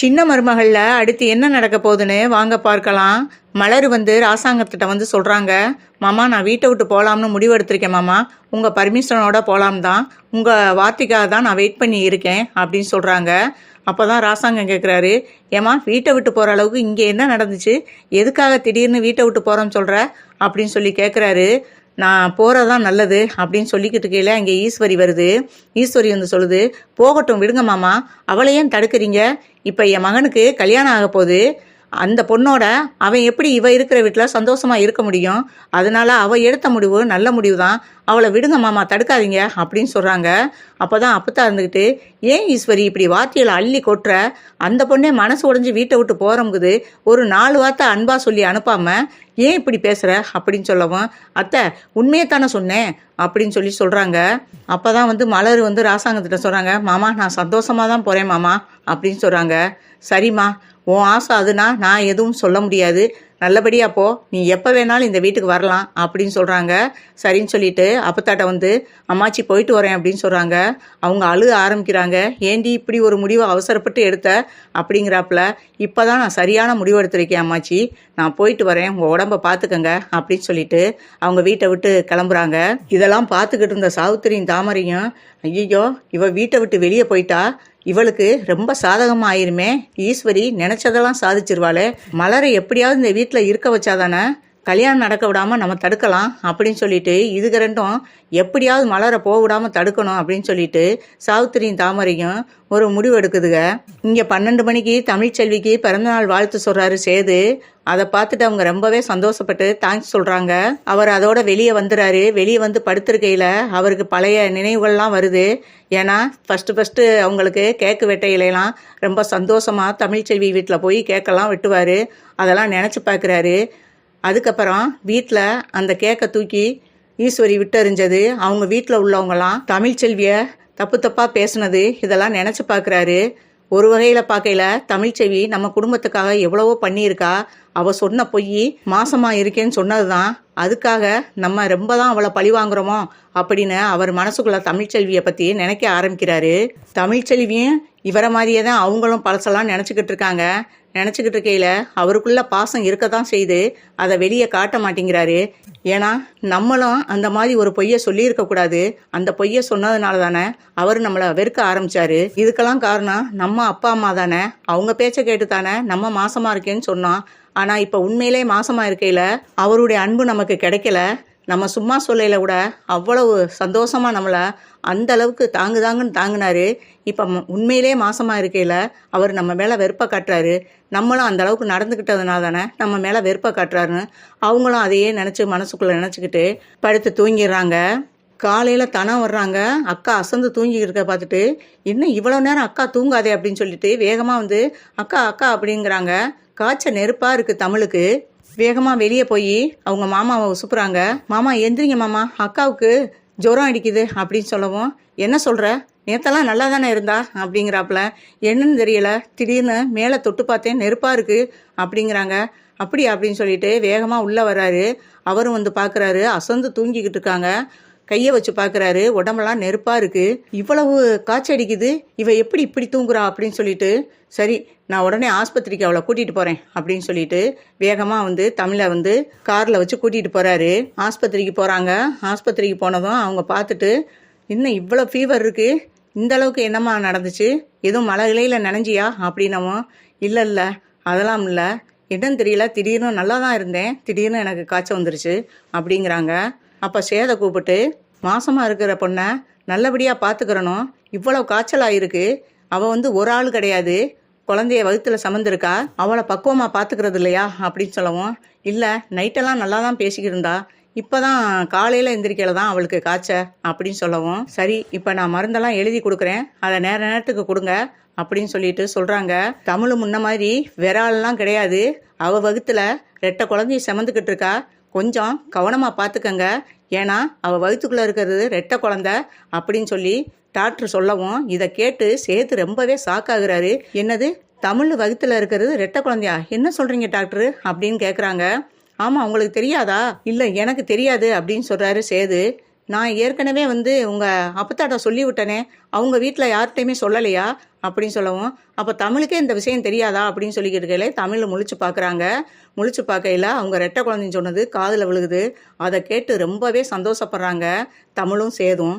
சின்ன மருமகளில் அடுத்து என்ன நடக்க போகுதுன்னு வாங்க பார்க்கலாம். மலர் வந்து ராசாங்கத்திட்ட வந்து சொல்கிறாங்க மாமா நான் வீட்டை விட்டு போகலாம்னு முடிவெடுத்திருக்கேன் மாமா. உங்கள் பர்மிஷனோட போகலாம் தான். உங்கள் வார்த்தைக்காக தான் நான் வெயிட் பண்ணி இருக்கேன் அப்படின்னு சொல்கிறாங்க அப்போ தான் ராசாங்கம் கேட்குறாரு ஏம்மா வீட்டை விட்டு போகிற அளவுக்கு இங்கே என்ன நடந்துச்சு? எதுக்காக திடீர்னு வீட்டை விட்டு போகிறோன்னு சொல்கிற அப்படின்னு சொல்லி கேட்குறாரு நான் போகிறதான் நல்லது அப்படின்னு சொல்லிக்கிட்டு இருக்கையில அங்கே ஈஸ்வரி வருது. ஈஸ்வரி வந்து சொல்லுது போகட்டும் விடுங்க மாமா. அவளையும் தடுக்கிறீங்க? இப்போ என் மகனுக்கு கல்யாணம் ஆக போகுது. அந்த பொண்ணோட அவன் எப்படி இவ இருக்கிற வீட்டில் சந்தோஷமா இருக்க முடியும்? அதனால அவ எடுத்த முடிவு நல்ல முடிவு தான். அவளை விடுங்க மாமா தடுக்காதீங்க அப்படின்னு சொல்றாங்க. அப்போதான் அப்பத்தா இருந்துக்கிட்டு ஏன் ஈஸ்வரி இப்படி வார்த்தையில அள்ளி கொட்டுற? அந்த பொண்ணே மனசு உடைஞ்சு வீட்டை விட்டு போறோங்குது ஒரு நாலு வார்த்தை அன்பா சொல்லி அனுப்பாம ஏன் இப்படி பேசுற? அப்படின்னு சொல்லவும் அத்தை உண்மையை தானே சொன்னேன் அப்படின்னு சொல்லி சொல்றாங்க. அப்பதான் வந்து மலர் வந்து ராசாங்கத்திட்ட சொல்றாங்க மாமா நான் சந்தோஷமா தான் போறேன் மாமா அப்படின்னு சொல்றாங்க. சரிம்மா உன் ஆசை அதுனா நான் எதுவும் சொல்ல முடியாது. நல்லபடியா போ. நீ எப்போ வேணாலும் இந்த வீட்டுக்கு வரலாம் அப்படின்னு சொல்கிறாங்க சரின்னு சொல்லிட்டு அப்பத்தாட்ட வந்து அம்மாச்சி போயிட்டு வரேன் அப்படின்னு சொல்கிறாங்க அவங்க அழுக ஆரம்பிக்கிறாங்க. ஏண்டி இப்படி ஒரு முடிவை அவசரப்பட்டு எடுத்த? அப்படிங்கிறாப்புல இப்போ தான் நான் சரியான முடிவு எடுத்திருக்கேன் அம்மாச்சி. நான் போயிட்டு வரேன். உங்கள் உடம்ப பார்த்துக்கங்க அப்படின்னு சொல்லிட்டு அவங்க வீட்டை விட்டு கிளம்புறாங்க. இதெல்லாம் பார்த்துக்கிட்டு இருந்த சாவித்திரியும் தாமரையும் ஐயோ இவ வீட்டை விட்டு வெளியே போயிட்டா? இவளுக்கு ரொம்ப சாதகமாக ஆயிருமே ஈஸ்வரி நினைச்சதெல்லாம் சாதிச்சிருவாளே. மலரை எப்படியாவது இந்த வீட்டில் இருக்க வச்சாதானே? கல்யாணம் நடக்க விடாமல் நம்ம தடுக்கலாம் அப்படின்னு சொல்லிட்டு இதுக்கு ரெண்டும் எப்படியாவது மலரை போக விடாமல் தடுக்கணும் அப்படின்னு சொல்லிட்டு சாவித்திரியும் தாமரையும் ஒரு முடிவு எடுக்குதுங்க. இங்கே பன்னெண்டு மணிக்கு தமிழ்ச்செல்விக்கு பிறந்தநாள் வாழ்த்து சொல்கிறாரு சேது. அதை பார்த்துட்டு அவங்க ரொம்பவே சந்தோஷப்பட்டு தேங்க்ஸ் சொல்கிறாங்க அவர் அதோட வெளியே வந்துடுறாரு வெளியே வந்து படுத்திருக்கையில் அவருக்கு பழைய நினைவுகள்லாம் வருது. ஏன்னா ஃபஸ்ட்டு ஃபஸ்ட்டு அவங்களுக்கு கேக்கு வெட்டையிலாம் ரொம்ப சந்தோஷமாக தமிழ்ச்செல்வி வீட்டில் போய் கேக்கெல்லாம் வெட்டுவார். அதெல்லாம் நினச்சி பார்க்குறாரு. அதுக்கப்புறம் வீட்டில் அந்த கேக்கை தூக்கி ஈஸ்வரி விட்டறிஞ்சது. அவங்க வீட்டில் உள்ளவங்களாம் தமிழ் செல்வியை தப்பு தப்பாக பேசுனது இதெல்லாம் நினச்சி பார்க்குறாரு ஒரு வகையில் பார்க்கையில தமிழ்ச்செல்வி நம்ம குடும்பத்துக்காக எவ்வளவோ பண்ணியிருக்கா. அவள் சொன்ன பொய் மாசமாக இருக்கேன்னு சொன்னதுதான். அதுக்காக நம்ம ரொம்ப தான் அவளை பழி வாங்குறோமோ அப்படின்னு அவர் மனசுக்குள்ள தமிழ்ச்செல்வியை பற்றி நினைக்க ஆரம்பிக்கிறாரு. தமிழ்ச்செல்வியும் இவரை மாதிரியே தான் அவங்களும் பழசெல்லாம் நினச்சிக்கிட்டு இருக்காங்க. நினச்சிக்கிட்டு இருக்கையில் அவருக்குள்ள பாசம் இருக்க தான் செய்து அதை வெளியே காட்ட மாட்டேங்கிறாரு. ஏன்னா நம்மளும் அந்த மாதிரி ஒரு பொய்யை சொல்லியிருக்கக்கூடாது அந்த பொய்யை சொன்னதுனால தானே அவர் நம்மளை வெறுக்க ஆரம்பிச்சாரு. இதுக்கெல்லாம் காரணம் நம்ம அப்பா அம்மா தானே. அவங்க பேச்சை கேட்டு தானே நம்ம மாசமாக இருக்கேன்னு சொன்னோம் ஆனால் இப்போ உண்மையிலே மாசமாக இருக்கையில் அவருடைய அன்பு நமக்கு கிடைக்கல. நம்ம சும்மா சொல்லையில் கூட அவ்வளவு சந்தோஷமாக நம்மளை அந்த அளவுக்கு தாங்கு தாங்குன்னு தாங்கினாரு. இப்போ உண்மையிலே மாசமாக இருக்கையில் அவர் நம்ம மேலே வெறுப்பை காட்டுறாரு. நம்மளும் அந்த அளவுக்கு நடந்துக்கிட்டதுனால தானே நம்ம மேலே வெறுப்பை காட்டுறாருன்னு அவங்களும் அதையே நினச்சி மனசுக்குள்ளே நினச்சிக்கிட்டு படுத்து தூங்கிடுறாங்க. காலையில் தனம் வர்றாங்க. அக்கா அசந்து தூங்கிட்டு இருக்க பார்த்துட்டு இன்னும் இவ்வளோ நேரம் அக்கா தூங்காதே? அப்படின்னு சொல்லிட்டு வேகமாக வந்து அக்கா அக்கா அப்படிங்கிறாங்க. காய்ச்ச நெருப்பாக இருக்குது தமிழுக்கு. வேகமாக வெளியே போய் அவங்க மாமாவை உசுப்புறாங்க. மாமா எந்திரிங்க மாமா. அக்காவுக்கு ஜுரம் அடிக்குது அப்படின்னு சொல்லவும் என்ன சொல்கிற நேத்தெல்லாம் நல்லா தானே இருந்தா? அப்படிங்கிறாப்புல. என்னன்னு தெரியல. திடீர்னு மேலே தொட்டு பார்த்தேன். நெருப்பாக இருக்கு அப்படிங்கிறாங்க. அப்படி அப்படின்னு சொல்லிட்டு வேகமாக உள்ளே வர்றாரு. அவரும் வந்து பார்க்குறாரு அசந்து தூங்கிக்கிட்டு இருக்காங்க. கையை வச்சு பார்க்குறாரு. உடம்பெல்லாம் நெருப்பாக இருக்குது இவ்வளவு காய்ச்சடிக்குது இவன் இவ எப்படி இப்படி தூங்குறா அப்படின்னு சொல்லிட்டு சரி நான் உடனே ஆஸ்பத்திரிக்கு அவளை கூட்டிகிட்டு போகிறேன் அப்படின்னு சொல்லிட்டு வேகமாக வந்து தமிழை வந்து காரில் வச்சு கூட்டிகிட்டு போகிறாரு ஆஸ்பத்திரிக்கு போகிறாங்க ஆஸ்பத்திரிக்கு போனதும் அவங்க பார்த்துட்டு இன்னும் இவ்வளோ ஃபீவர் இருக்குது இந்த அளவுக்கு என்னம்மா நடந்துச்சு? எதுவும் மழை இலையில் நனைஞ்சியா? அப்படின்னமோ இல்லை இல்லை. அதெல்லாம் இல்லை. என்னன்னு தெரியல. திடீர்னு நல்லா தான் இருந்தேன். திடீர்னு எனக்கு காய்ச்சல் வந்துருச்சு. அப்படிங்கிறாங்க. அப்போ சேதை கூப்பிட்டு மாசமாக இருக்கிற பொண்ணை நல்லபடியாக பார்த்துக்கிறனும் இவ்வளோ காய்ச்சலாக இருக்கு அவள் வந்து ஒரு ஆள் கிடையாது. குழந்தைய வகுத்தில் சமந்திருக்கா அவளை பக்குவமாக பார்த்துக்கிறது இல்லையா? அப்படின்னு சொல்லவும் இல்லை நைட்டெல்லாம் நல்லா தான் பேசிக்கிட்டு இருந்தா இப்போதான் காலையில் எந்திரிக்கையில தான் அவளுக்கு காய்ச்ச. அப்படின்னு சொல்லவும் சரி இப்போ நான் மருந்தெல்லாம் எழுதி கொடுக்குறேன். அதை நேர நேரத்துக்கு கொடுங்க. அப்படின்னு சொல்லிட்டு சொல்கிறாங்க தமிழ் முன்ன மாதிரி விரால்லாம் கிடையாது. அவள் வகுத்தில் ரெட்டை குழந்தைய சமந்துக்கிட்டு இருக்கா. கொஞ்சம் கவனமாக பார்த்துக்கங்க ஏன்னா அவள் வயிற்றுக்குள்ளே இருக்கிறது ரெட்டை குழந்தை அப்படின்னு சொல்லி டாக்டர் சொல்லவும் இதை கேட்டு சேர்த்து ரொம்பவே சாக்காகிறாரு என்னது? தமிழ் வகுத்தில் இருக்கிறது ரெட்டை குழந்தையா? என்ன சொல்கிறீங்க டாக்டர்? அப்படின்னு கேட்குறாங்க ஆமாம் உங்களுக்கு தெரியாதா? இல்லை எனக்கு தெரியாது அப்படின்னு சொல்கிறாரு சேது. நான் ஏற்கனவே வந்து உங்கள் அப்பத்தாட்ட சொல்லிவிட்டனே அவங்க வீட்டில் யார்கிட்டையுமே சொல்லலையா? அப்படின்னு சொல்லவும் அப்போ தமிழுக்கே இந்த விஷயம் தெரியாதா? அப்படின்னு சொல்லிக்கிட்டு இருக்கையில தமிழில் முழிச்சு பார்க்குறாங்க முழிச்சு பார்க்கையில அவங்க ரெட்டை குழந்தைன்னு சொன்னது காதில் விழுகுது. அதை கேட்டு ரொம்பவே சந்தோஷப்படுறாங்க. தமிழும் சேதும்.